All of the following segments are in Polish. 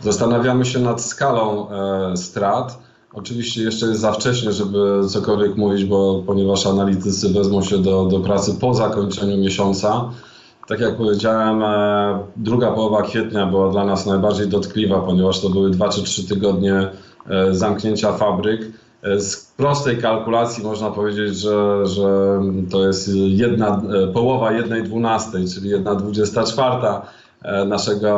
Zastanawiamy się nad skalą e, strat. Oczywiście jeszcze jest za wcześnie, żeby cokolwiek mówić, bo ponieważ analitycy wezmą się do, do pracy po zakończeniu miesiąca. Tak jak powiedziałem, e, druga połowa kwietnia była dla nas najbardziej dotkliwa, ponieważ to były dwa czy trzy tygodnie e, zamknięcia fabryk. E, Z prostej kalkulacji można powiedzieć, że, że to jest jedna, e, połowa jednej dwunastej, czyli jedna dwudziesta czwarta naszego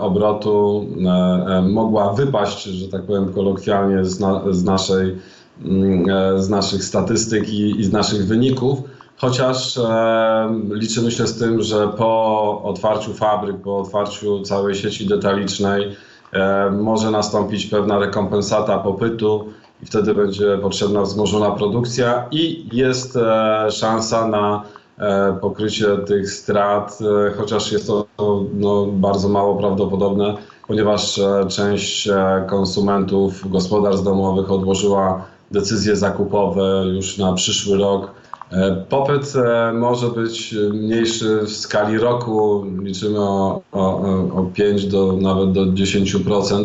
obrotu e, e, mogła wypaść, że tak powiem kolokwialnie, z, na, z, naszej, mm, e, z naszych statystyk i, i z naszych wyników. Chociaż e, liczymy się z tym, że po otwarciu fabryk, po otwarciu całej sieci detalicznej e, może nastąpić pewna rekompensata popytu i wtedy będzie potrzebna wzmożona produkcja i jest e, szansa na e, pokrycie tych strat, e, chociaż jest to no, bardzo mało prawdopodobne, ponieważ e, część e, konsumentów, gospodarstw domowych odłożyła decyzje zakupowe już na przyszły rok. E, Popyt może być mniejszy w skali roku, liczymy o, o, o 5 do nawet do 10%.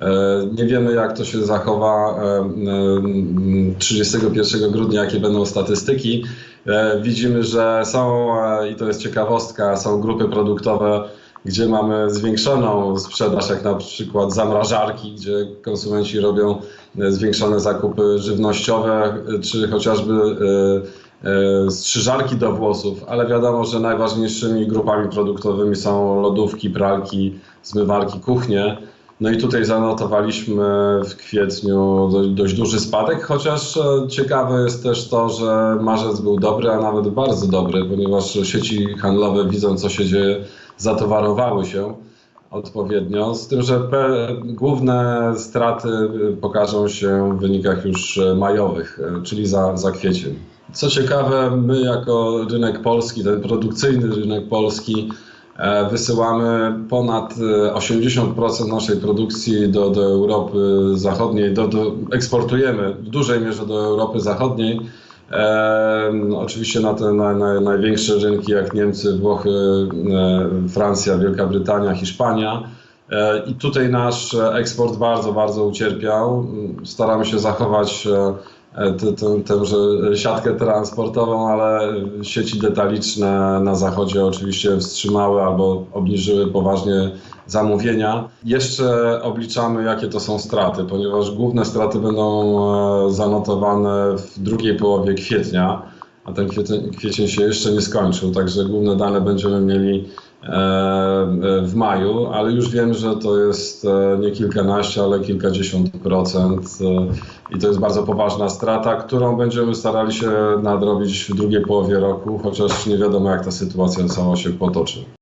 E, Nie wiemy, jak to się zachowa e, e, 31 grudnia, jakie będą statystyki. E, Widzimy, że są, e, i to jest ciekawostka, są grupy produktowe, gdzie mamy zwiększoną sprzedaż, jak na przykład zamrażarki, gdzie konsumenci robią e, zwiększone zakupy żywnościowe, czy chociażby strzyżarki do włosów, ale wiadomo, że najważniejszymi grupami produktowymi są lodówki, pralki, zmywarki, kuchnie. No i tutaj zanotowaliśmy w kwietniu dość, duży spadek, chociaż e, ciekawe jest też to, że marzec był dobry, a nawet bardzo dobry, ponieważ sieci handlowe widzą, co się dzieje, zatowarowały się odpowiednio, z tym, że główne straty y, pokażą się w wynikach już e, majowych, e, czyli za, za kwiecień. Co ciekawe, my jako rynek polski, ten produkcyjny rynek polski, e, wysyłamy ponad e, 80% naszej produkcji do, do Europy Zachodniej, do, do, eksportujemy w dużej mierze do Europy Zachodniej. E, oczywiście na te na, na, największe rynki jak Niemcy, Włochy, e, Francja, Wielka Brytania, Hiszpania. E, I tutaj nasz eksport bardzo, bardzo ucierpiał. Staramy się zachować e, tęże siatkę transportową, ale sieci detaliczne na zachodzie oczywiście wstrzymały albo obniżyły poważnie zamówienia. Jeszcze obliczamy, jakie to są straty, ponieważ główne straty będą e, zanotowane w drugiej połowie kwietnia, a ten kwiecień, kwiecień się jeszcze nie skończył, także główne dane będziemy mieli e, e, w maju, ale już wiem, że to jest e, nie kilkanaście, ale kilkadziesiąt procent e, i to jest bardzo poważna strata, którą będziemy starali się nadrobić w drugiej połowie roku, chociaż nie wiadomo jak ta sytuacja cała się potoczy.